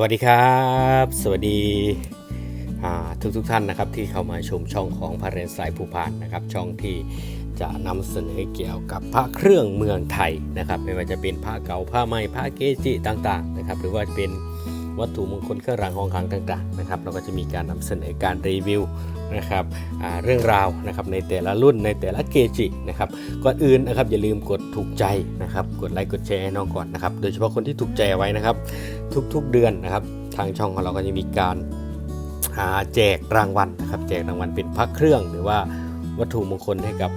วัสดีครับ สวัสดีทุกทุกท่านนะครับที่เข้ามาชมช่องของพระเรนสายภูพานนะครับ ช่องที่จะนำเสนอเกี่ยวกับพระเครื่องเมืองไทยนะครับ ไม่ว่าจะเป็นพระเก่าพระใหม่พระเกจิต่างๆนะครับ หรือว่าเป็น วัตถุมงคลเครื่องรางของขลังต่างๆนะครับเราก็จะมีการนำเสนอการรีวิวนะครับเรื่องราวนะครับในแต่ละรุ่นในแต่ละเกจินะครับก่อนอื่นนะครับอย่าลืมกดถูกใจนะครับกดไลค์กดแชร์ให้น้องก่อนนะครับโดยเฉพาะคนที่ถูกใจไว้นะครับ ทุกๆเดือนนะครับทางช่องของเราก็จะมีการหาแจกรางวัลนะครับแจกรางวัลเป็นพระเครื่องหรือว่าวัตถุมงคลให้กับ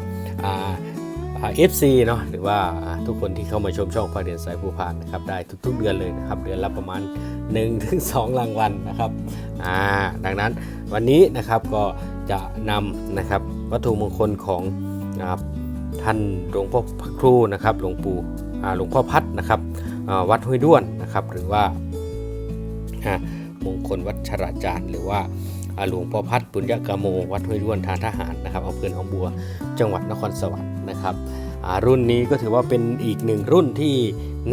เอฟซีเนาะหรือว่าทุกคนที่เข้ามาชมช่องพระเดียนสายภูพานนะครับได้ทุก ๆ เดือนเลยนะครับเดือนละประมาณ 1-2 รางวัลนะครับอ่าดังนั้นวันนี้นะครับก็จะนำนะครับวัตถุมงคลของนะครับท่านหลวงพ่อพระครูนะครับหลวงปู่อ่าหลวงพ่อพัดนะครับวัดห้วยด้วนนะครับหรือว่ามงคลวัดชราจารย์หรือว่า หลวงพ่อพัดปุญญกามโม วัดห้วยด้วนทางทหารนะครับอำเภอหนองบัวจังหวัดนครสวรรค์นะครับรุ่นนี้ก็ถือว่าเป็นอีกหนึ่งรุ่นที่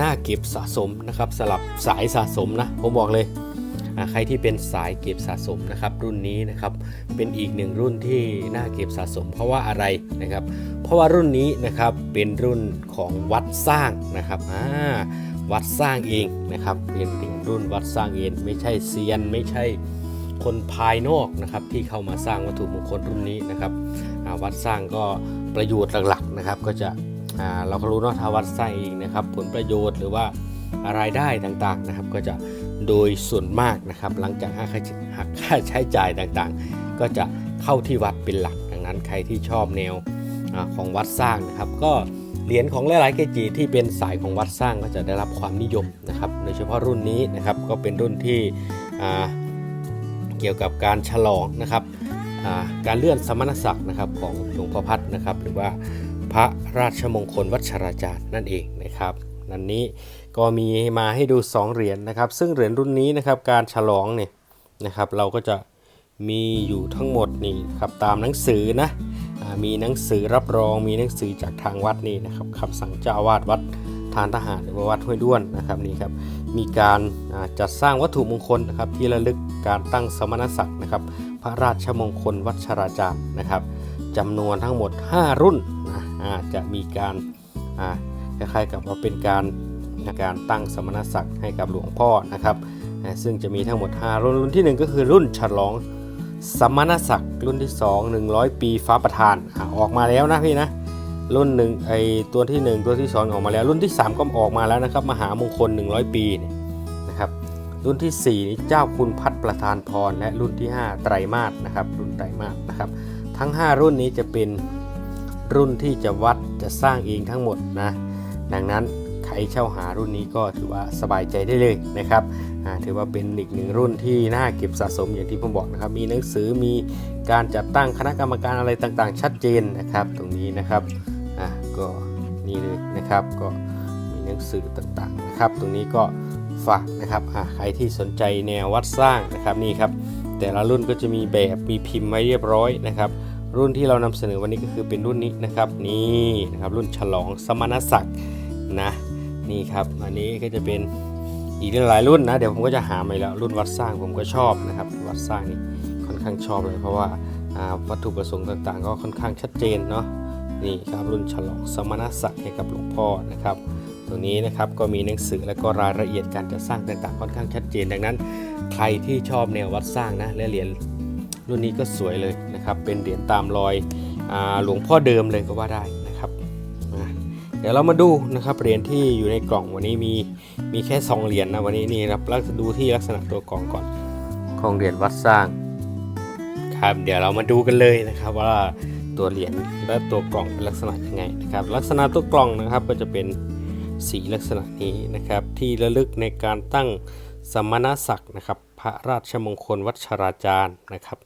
น่าเก็บสะสมนะครับสลับสายสะสมนะผมบอกเลยใครที่เป็นสายเก็บสะสมนะครับรุ่นนี้นะครับเป็นอีกหนึ่งรุ่นที่น่าเก็บสะสม เพราะว่าอะไรนะครับ เพราะว่ารุ่นนี้นะครับเป็นรุ่นของวัดสร้างนะครับวัดสร้างเองนะครับเป็นเหรียญรุ่นวัดสร้างเองไม่ใช่เซียนไม่ใช่ คนภายนอกนะครับที่เข้ามาสร้างวัตถุมงคลรุ่นนี้นะครับวัดสร้างก็ประโยชน์หลักๆนะครับก็จะอ่าเราก็รู้เนาะถ้าวัดสร้างเองนะครับ ผลประโยชน์หรือว่ารายได้ต่างๆนะครับ ก็จะโดยส่วนมากนะครับ หลังจากหักค่าใช้จ่ายต่างๆ ก็จะเข้าที่วัดเป็นหลักดังนั้นใครที่ชอบแนวอของวัดสร้างนะครับ ก็เหรียญของหลายๆเกจิที่เป็นสายของวัดสร้างก็จะได้รับความนิยมนะครับโดยเฉพาะรุ่นนี้นะครับก็เป็นรุ่นที่ เกี่ยวกับการฉลองนะครับการเลื่อนสมณศักดิ์นะครับของหลวงพ่อพัดนะครับหรือว่าพระราชมงคลวัชราจารย์นั่นเองนะครับนันนี้ก็มีมาให้ดู 2 เหรียญนะครับ ซึ่งเหรียญรุ่นนี้นะครับการฉลองเนี่ยนะครับเราก็จะมีอยู่ทั้งหมดนี่ครับตามหนังสือนะอ่ามีหนังสือรับรองมีหนังสือจากทางวัดนี่นะครับคำสั่งเจ้าอาวาสวัด ทานทหารหรือว่าวัดห้วยด้วนนะครับนี่ครับมีการจัดสร้างวัตถุมงคลนะครับที่ระลึกการตั้งสมณศักดิ์นะครับ พระราชมงคลวัชราจารย์นะครับจำนวนทั้งหมด 5 รุ่นนะจะมีการคล้ายๆกับว่าเป็นการการตั้งสมณศักดิ์ให้กับหลวงพ่อนะครับซึ่งจะมีทั้งหมด 5 รุ่นรุ่นทีหนึ่1 ก็คือรุ่นฉลองสมณศักดิ์รุ่นที่ 2 100 ปีฟ้าประธานออกมาแล้วนะพี่นะ รุ่นหนึ่งไอตัวที่ 1 ตัวที่ 2 ออกมาแล้ว รุ่นที่ 3 ก็ออกมาแล้วนะครับ มหามงคล 100 ปีเนี่ยนะครับ รุ่นที่ 4 นี่เจ้าคุณพัดประธานพร และรุ่นที่ 5 ไตรมาสนะครับ รุ่นไตรมาสนะครับ ทั้ง 5 รุ่นนี้จะเป็นรุ่นที่จะวัดจะสร้างเองทั้งหมดนะ ดังนั้นใครเช่าหารุ่นนี้ก็ถือว่าสบายใจได้เลยนะครับ ถือว่าเป็นอีกหนึ่งรุ่นที่น่าเก็บสะสมอย่างที่ผมบอกนะครับ มีหนังสือมีการจัดตั้งคณะกรรมการอะไรต่างๆ ชัดเจนนะครับ ตรงนี้นะครับ ก็นี่เลยนะครับ ก็มีหนังสือต่างๆนะครับ ตรงนี้ก็ฝากนะครับอ่าใครที่สนใจแนววัดสร้างนะครับนี่ครับ แต่ละรุ่นก็จะมีแบบมีพิมพ์ไว้เรียบร้อยนะครับ รุ่นที่เรานำเสนอวันนี้ก็คือเป็นรุ่นนี้นะครับนี่นะครับรุ่นฉลองสมณศักดิ์นะนี่ครับอันนี้ก็จะเป็นอีกหลายรุ่นนะเดี๋ยวผมก็จะหามาแล้วรุ่นวัดสร้างผมก็ชอบนะครับวัดสร้างนี่ค่อนข้างชอบเลยเพราะว่าวัตถุประสงค์ต่างๆ ก็ค่อนข้างชัดเจนเนาะ นี่ครับรุ่นฉลองสมณศักดิ์ให้กับหลวงพ่อนะครับตรงนี้นะครับก็มีหนังสือและก็รายละเอียดการจัดสร้างต่างๆค่อนข้างชัดเจน ดังนั้น ใครที่ชอบแนววัดสร้างนะและเหรียญรุ่นนี้ก็สวยเลยนะครับเป็นเหรียญตามรอยอาหลวงพ่อเดิมเลยก็ว่าได้นะครับอะเดี๋ยวเรามาดูนะครับเหรียญที่อยู่ในกล่องวันนี้มีมีแค่สองเหรียญนะวันนี้นี่ครับลักษณะดูที่ลักษณะตัวกล่องก่อนของเหรียญวัดสร้างครับเดี๋ยวเรามาดูกันเลยนะครับว่า ตัวเหรียญและตัวกล่องเป็นลักษณะยังไงนะครับ ลักษณะตัวกล่องนะครับก็จะเป็นสีลักษณะนี้นะครับ ที่ระลึกในการตั้งสมณศักดิ์นะครับ พระราชมงคลวัชราจารย์นะครับ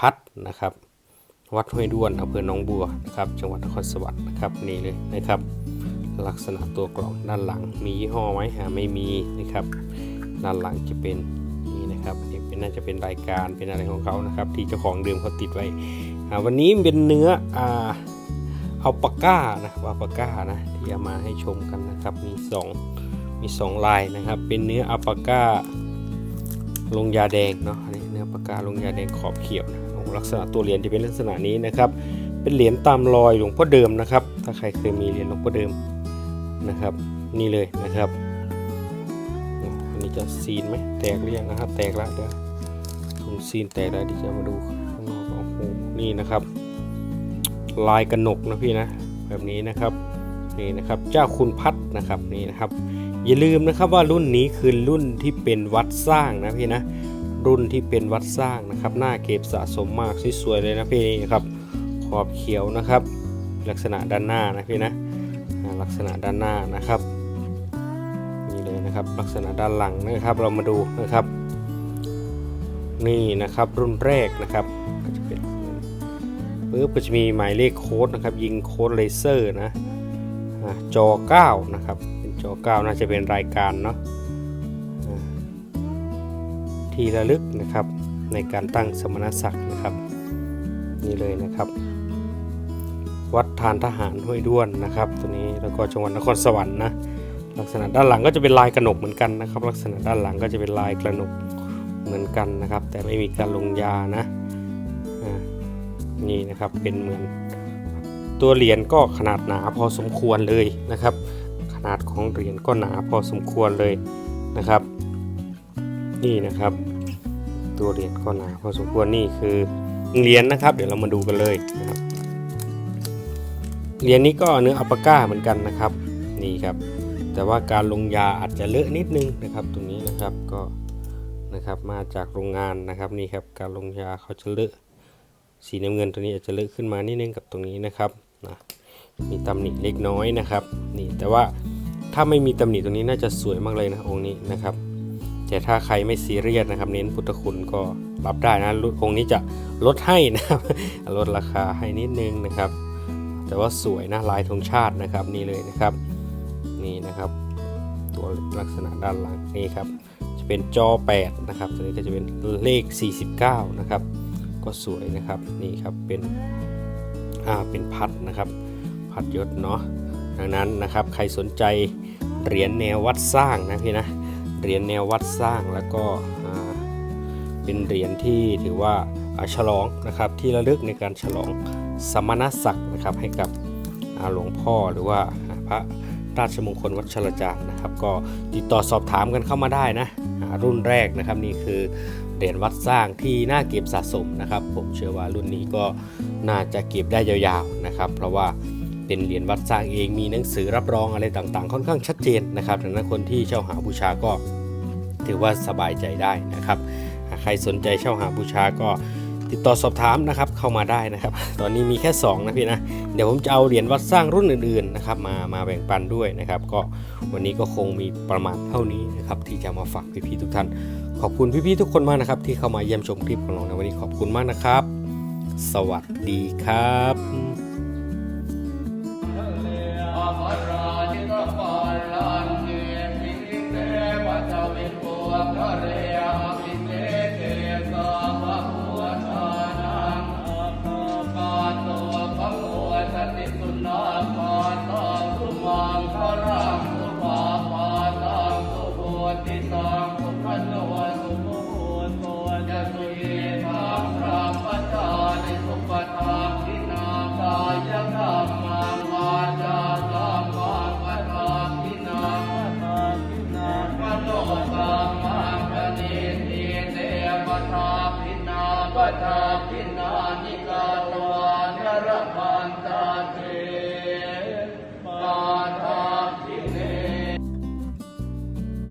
พัดนะครับ วัดห้วยด้วนอำเภอหนองบัวนะครับจังหวัดนครสวรรค์นะครับนี่เลยนะครับ ลักษณะตัวกล่องด้านหลังมียี่ห้อไหมหาไม่มีนะครับ ด้านหลังจะเป็นนี่นะครับอันนี้เป็นน่าจะเป็นรายการเป็นอะไรของเขานะครับ ที่เจ้าของเดิมเขาติดไว้ วันนี้เป็นเนื้ออ่าเอาปาก้านะครับอาปาก้านะที่เอามาให้ชมกันนะครับมีสองมีสองลายนะครับ เป็นเนื้ออัลปาก้าลงยาแดงเนาะอันนี้เนื้อปากกาลงยาแดงขอบเขียวนะลักษณะตัวเหรียญจะเป็นลักษณะนี้นะครับ เป็นเหรียญตามรอยหลวงพ่อเดิมนะครับ ถ้าใครเคยมีเหรียญหลวงพ่อเดิมนะครับ นี่เลยนะครับอันนี้จะซีนไหมแตกหรือยังนะครับแตกแล้วเดี๋ยวผมซีนแตกแล้วเดี๋ยวจะมาดู นี่นะครับ ลายกระหนกนะพี่นะ แบบนี้นะครับนี่นะครับเจ้าคุณพัดนะครับนี่นะครับ อย่าลืมนะครับว่ารุ่นนี้คือรุ่นที่เป็นวัดสร้างนะพี่นะรุ่นที่เป็นวัดสร้างนะครับ หน้าเก็บสะสมมากสวยๆเลยนะพี่นี่ครับขอบเขียวนะครับ ลักษณะด้านหน้านะพี่นะลักษณะด้านหน้านะครับนี่เลยนะครับลักษณะด้านหลังนะครับเรามาดูนะครับ นี่นะครับรุ่นแรกนะครับก็จะเป็น ปึ๊บก็จะมีหมายเลขโค้ดนะครับ ยิงโค้ดเลเซอร์นะอ่าจอ 9 นะครับ เป็นจอ 9 น่าจะเป็นรายการเนาะที่ระลึกนะครับในการตั้งสมณศักดิ์นะครับ นี่เลยนะครับ วัดทานทหารห้วยด้วนนะครับ ตัวนี้แล้วก็จังหวัดนครสวรรค์นะลักษณะด้านหลังก็จะเป็นลายกระหนกเหมือนกันนะครับ ลักษณะด้านหลังก็จะเป็นลายกระหนกเหมือนกันนะครับ แต่ไม่มีการลงยานะ นี่นะครับเป็นเหมือนตัวเหรียญก็ขนาดหนาพอสมควรเลยนะครับ ขนาดของเหรียญก็หนาพอสมควรเลยนะครับ นี่นะครับ ตัวเหรียญก็หนาพอสมควรนี่คือเหรียญนะครับ เดี๋ยวเรามาดูกันเลยนะครับเหรียญนี้ก็เนื้ออัปปาก้าเหมือนกันนะครับนี่ครับ แต่ว่าการลงยาอาจจะเลอะนิดนึงนะครับ ตรงนี้นะครับก็นะครับมาจากโรงงานนะครับนี่ครับการลงยาเขาจะเลอะ สีน้ำเงินตัวนี้อาจจะเลอะขึ้นมานิดนึงกับตรงนี้นะครับนะมีตำหนิเล็กน้อยนะครับนี่แต่ว่าถ้าไม่มีตำหนิตรงนี้น่าจะสวยมากเลยนะองค์นี้นะครับ แต่ถ้าใครไม่ซีเรียสนะครับ เน้นพุทธคุณก็รับได้นะองค์นี้จะลดให้นะครับลดราคาให้นิดนึงนะครับ แต่ว่าสวยนะลายธงชาตินะครับนี่เลยนะครับนี่นะครับตัวลักษณะด้านหลังนี่ครับจะเป็นจอ 8 นะครับตัวนี้ก็จะเป็นเลข 49 นะครับ ก็สวยนะครับนี่ครับเป็นอ่าเป็นพัดนะครับพัดยศเนาะดังนั้นนะครับใครสนใจเหรียญแนววัดสร้างนะพี่นะเหรียญแนววัดสร้างแล้วก็อ่าเป็นเหรียญที่ถือว่าฉลองนะครับที่ระลึกในการฉลองสมณศักดิ์นะครับให้กับหลวงพ่อหรือว่าพระ ราชมงคลวัดชลจารย์นะครับ ก็ติดต่อสอบถามกันเข้ามาได้นะรุ่นแรกนะครับนี่คือเหรียญวัดสร้างที่น่าเก็บสะสมนะครับ ผมเชื่อว่ารุ่นนี้ก็น่าจะเก็บได้ยาวๆนะครับ เพราะว่าเป็นเหรียญวัดสร้างเองมีหนังสือรับรองอะไรต่างๆ ค่อนข้างชัดเจนนะครับดังนั้นคนที่เช่าหาบูชาก็ถือว่าสบายใจได้นะครับ ใครสนใจเช่าหาบูชาก็ ติดต่อสอบถามนะครับเข้ามาได้นะครับ ตอนนี้มีแค่ 2 นะพี่นะ เดี๋ยวผมจะเอาเหรียญวัดสร้างรุ่นอื่นๆนะครับมามาแบ่งปันด้วยนะครับ ก็วันนี้ก็คงมีประมาณเท่านี้นะครับที่จะมาฝากพี่ๆทุกท่าน ขอบคุณพี่ๆทุกคนมากนะครับ ที่เข้ามาเยี่ยมชมคลิปของเราในวันนี้ขอบคุณมากนะครับ สวัสดีครับ